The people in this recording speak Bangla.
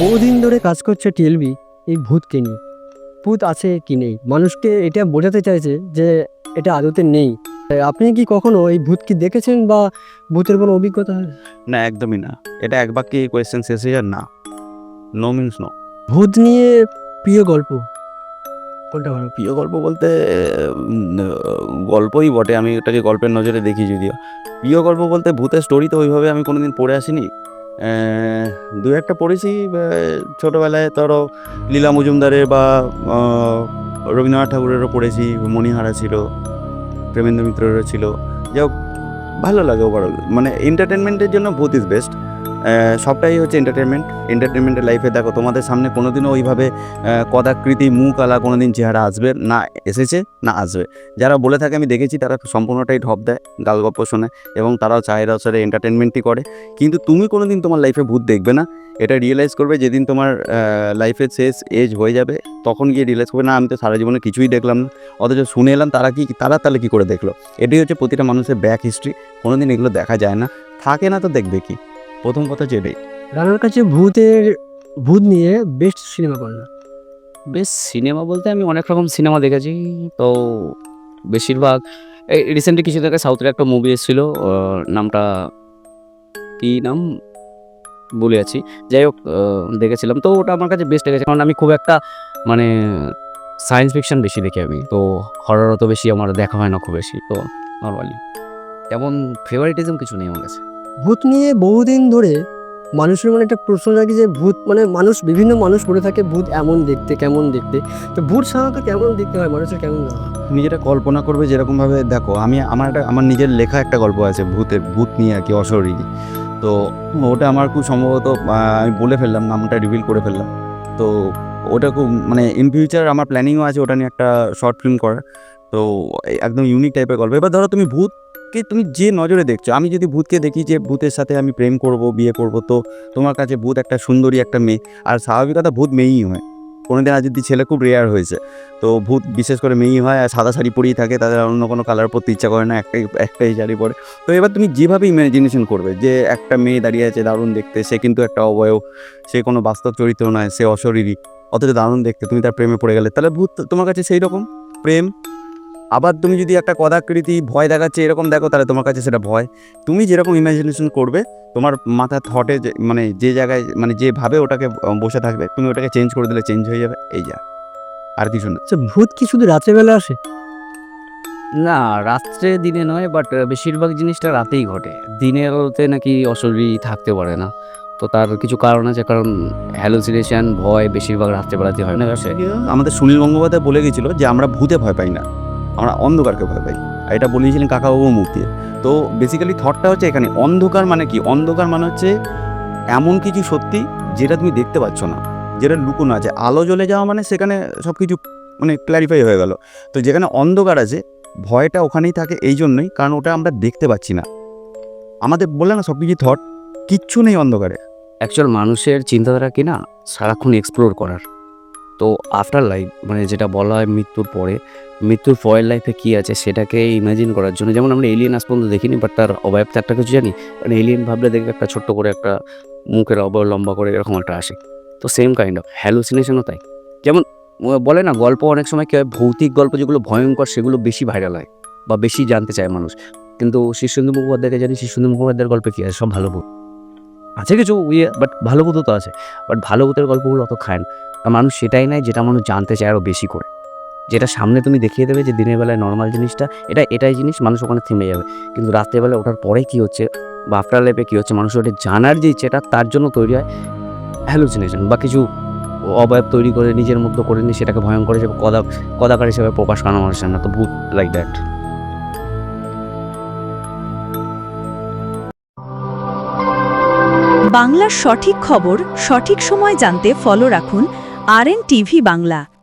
ধরে কাজ করছে টিএলবি এই ভূতকে নিয়ে। ভূত আছে কি নেই? মানুষকে এটা বোঝাতে চাইছে যে এটা আদতে নেই। আপনি কি কখনো এই ভূত কি দেখেছেন বা ভূতের কোনো অভিজ্ঞতা? না একদমই না। এটা এক বাক্যে কোয়েশ্চেন শেষ হয়ে যায় না। নো মিনস নো ভূত নিয়ে প্রিয় গল্প। কোনটা ভালো? প্রিয় গল্প বলতে গল্পই বটে। আমি ওটাকে গল্পের নজরে দেখি যদিও। প্রিয় গল্প বলতে ভূতের স্টোরি তো ওইভাবে আমি কোনোদিন পড়ে আসিনি। দু একটা পড়েছি ছোটোবেলায় ধরো লীলা মজুমদারের বা রবীন্দ্রনাথ ঠাকুরেরও পড়েছি, মণিহারা ছিল, প্রেমেন্দ্র মিত্রেরও ছিল। যাই হোক, ভালো লাগে ওভারঅল মানে এন্টারটেনমেন্টের জন্য ভূত ইজ বেস্ট সবটাই হচ্ছে এন্টারটেনমেন্ট এন্টারটেনমেন্টের লাইফে দেখো, তোমাদের সামনে কোনোদিনও ওইভাবে কদাকৃতি মুখ আলা কোনোদিন চেহারা আসবে না, এসেছে না আসবে। যারা বলে থাকে, আমি দেখেছি, তারা সম্পূর্ণটাই ঢপ দেয়, গাল গপ্প শোনে এবং তারাও চাহিদা অনুসারে এন্টারটেনমেন্টই করে। কিন্তু তুমি কোনোদিন তোমার লাইফে ভূত দেখবে না। এটা রিয়েলাইজ করবে, যেদিন তোমার লাইফের শেষ এজ হয়ে যাবে, তখন গিয়ে রিয়েলাইজ করবে, না, আমি তো সারা জীবনে কিছুই দেখলাম না। অথচ শুনে এলাম, তারা কি, তারা তাহলে কী করে দেখল? এটাই হচ্ছে প্রতিটা মানুষের ব্যাক হিস্ট্রি কোনোদিন এগুলো দেখা যায় না। থাকে না তো দেখবে কি? প্রথম কথা এটাই রানার কাছে ভূতের ভূত নিয়ে বেস্ট সিনেমা কোনটা? বেশ সিনেমা বলতে আমি অনেক রকম সিনেমা দেখেছি। তো বেশিরভাগ এই রিসেন্টলি কিছু থেকে সাউথের একটা মুভি এসেছিল নামটা কী নাম? বলে আছি। যাই হোক দেখেছিলাম। তো ওটা আমার কাছে বেস্ট লেগেছে। কারণ আমি খুব একটা মানে সায়েন্স ফিকশন বেশি দেখি আমি। তো হরর তো বেশি আমার দেখা হয় না খুব বেশি। তো নর্মালি তেমন ফেভারিটিজম কিছু নেই আমার কাছে। ভূত নিয়ে বহুদিন ধরে মানুষের মনে একটা প্রশ্ন থাকে যে ভূত মানে মানুষ, বিভিন্ন মানুষ বলে থাকে, ভূত এমন দেখতে, কেমন দেখতে? তো ভূত সাধারণত কেমন দেখতে হয়? মানুষের কেমন? তুমি যেটা কল্পনা করবে যেরকমভাবে, দেখো, আমি, আমার একটা, আমার নিজের লেখা একটা গল্প আছে, ভূতের, ভূত নিয়ে আর কি, অশরীরী। তো ওটা আমার খুব সম্ভবত আমি বলে ফেললাম, নামটা রিভিল করে ফেললাম। তো ওটা খুব মানে ইন ফিউচার আমার প্ল্যানিংও আছে, ওটা নিয়ে একটা শর্ট ফিল্ম করার। তো একদম ইউনিক টাইপের গল্প। এবার ধরো তুমি ভূতকে তুমি যে নজরে দেখছ, আমি যদি ভূতকে দেখি যে ভূতের সাথে আমি প্রেম করব, বিয়ে করব, তো তোমার কাছে ভূত একটা সুন্দরী একটা মেয়ে, আর স্বাভাবিকতা ভূত মেয়েই হয়। কোনোদিন আর যদি ছেলে খুব রেয়ার হয়েছে, তো ভূত বিশেষ করে মেয়েই হয়, আর সাদা শাড়ি পরেই থাকে, তাদের অন্য কোনো কালার পরতে ইচ্ছা করে না, একটাই একটাই শাড়ি পরে। তো এবার তুমি যেভাবে ইমাজিনেশন করবে, যে একটা মেয়ে দাঁড়িয়ে আছে দারুণ দেখতে, সে কিন্তু একটা অবয়ব, সে কোনো বাস্তব চরিত্র নয়, সে অশরীরী, অথচ দারুণ দেখতে, তুমি তার প্রেমে পড়ে গেলে, তাহলে ভূত তোমার কাছে সেই রকম প্রেম? আবার তুমি যদি একটা কদাকৃতি ভয় দেখাচ্ছে এরকম দেখো তাহলে তোমার কাছে সেটা ভয়। তুমি যেরকম ইমাজিনেশন করবে তোমার মাথা থটে যে মানে যে জায়গায় মানে যেভাবে ওটাকে বসে থাকবে তুমি ওটাকে চেঞ্জ করে দিলে চেঞ্জ হয়ে যাবে এই যা। আর কিছু না। আচ্ছা ভূত কি শুধু রাত্রেবেলা আসে? না রাত্রে দিনে নয় বাট বেশিরভাগ জিনিসটা রাতেই ঘটে। দিনের আলোতে নাকি অশরীরী থাকতে পারে না। তো তার কিছু কারণ আছে কারণ হ্যালোসিনেশন ভয় বেশিরভাগ রাত্রেবেলাতে হয় না। আমাদের সুনীল গঙ্গোপাধ্যায় বলে গেছিল যে আমরা ভূতে ভয় পাই না। আমরা অন্ধকারকে ভয় পাই। আর এটা বলিয়েছিলেন কাকাবাবু মুক্তি তো বেসিক্যালি থটটা হচ্ছে এখানে, অন্ধকার মানে কি? অন্ধকার মানে হচ্ছে এমন কিছু সত্যি যেটা তুমি দেখতে পাচ্ছ না, যেটা লুকোনো আছে। আলো জ্বলে যাওয়া মানে সেখানে সব কিছু মানে ক্ল্যারিফাই হয়ে গেল। তো যেখানে অন্ধকার আছে, ভয়টা ওখানেই থাকে এই জন্যই, কারণ ওটা আমরা দেখতে পাচ্ছি না। আমাদের বললে না সব কিছু থট কিচ্ছু নেই অন্ধকারে। অ্যাকচুয়াল মানুষের চিন্তাধারা কি না? সারাক্ষণ এক্সপ্লোর করার। তো আফটার লাইফ মানে যেটা বলা হয় মৃত্যুর পরে, মৃত্যুর পরের লাইফে কী আছে সেটাকে ইমাজিন করার জন্য, যেমন আমরা এলিয়েন আজ পর্যন্ত দেখিনি বাট তার অবয়ব একটা কিছু জানি? মানে এলিয়েন ভাবলে দেখবে একটা ছোট্ট করে একটা মুখের অবয়ব লম্বা করে এরকম একটা আসে। তো সেম কাইন্ড অফ হ্যালুসিনেশনও তাই। যেমন বলে না, গল্প অনেক সময় কী হয়, ভৌতিক গল্প যেগুলো ভয়ঙ্কর সেগুলো বেশি ভাইরাল হয়, বা বেশি জানতে চায় মানুষ। কিন্তু শীর্ষেন্দু মুখোপাধ্যায়কে জানি শীর্ষেন্দু মুখোপাধ্যায়ের গল্পে কী আছে? সব ভালো ভূত আছে কিছু ইয়ে বাট ভালো ভূতও তো আছে। বাট ভালো ভূতের গল্পগুলো অত খায় না। মানুষ সেটাই নেয় যেটা মানুষ জানতে চায় আরও বেশি করে। যেটা সামনে তুমি দেখিয়ে দেবে যে দিনের বেলায় নর্মাল জিনিসটা, এটা, এটাই জিনিস মানুষ ওখানে থেমে যাবে। কিন্তু রাত্রেবেলায় ওঠার পরে কী হচ্ছে? বা আফটার লাইফে কী হচ্ছে? মানুষ ওটা জানার যে ইচ্ছেটা, তার জন্য তৈরি হয় হ্যালুসিনেশন বা কিছু অবয়ব তৈরি করে নিজের মধ্যে করে নিয়ে সেটাকে ভয়ঙ্কর হিসেবে কদা, কদাকার হিসেবে প্রকাশ করানো মানুষের না, তো ভূত লাইক দ্যাট বাংলার সঠিক খবর সঠিক সময় জানতে ফলো রাখুন আর টিভি বাংলা।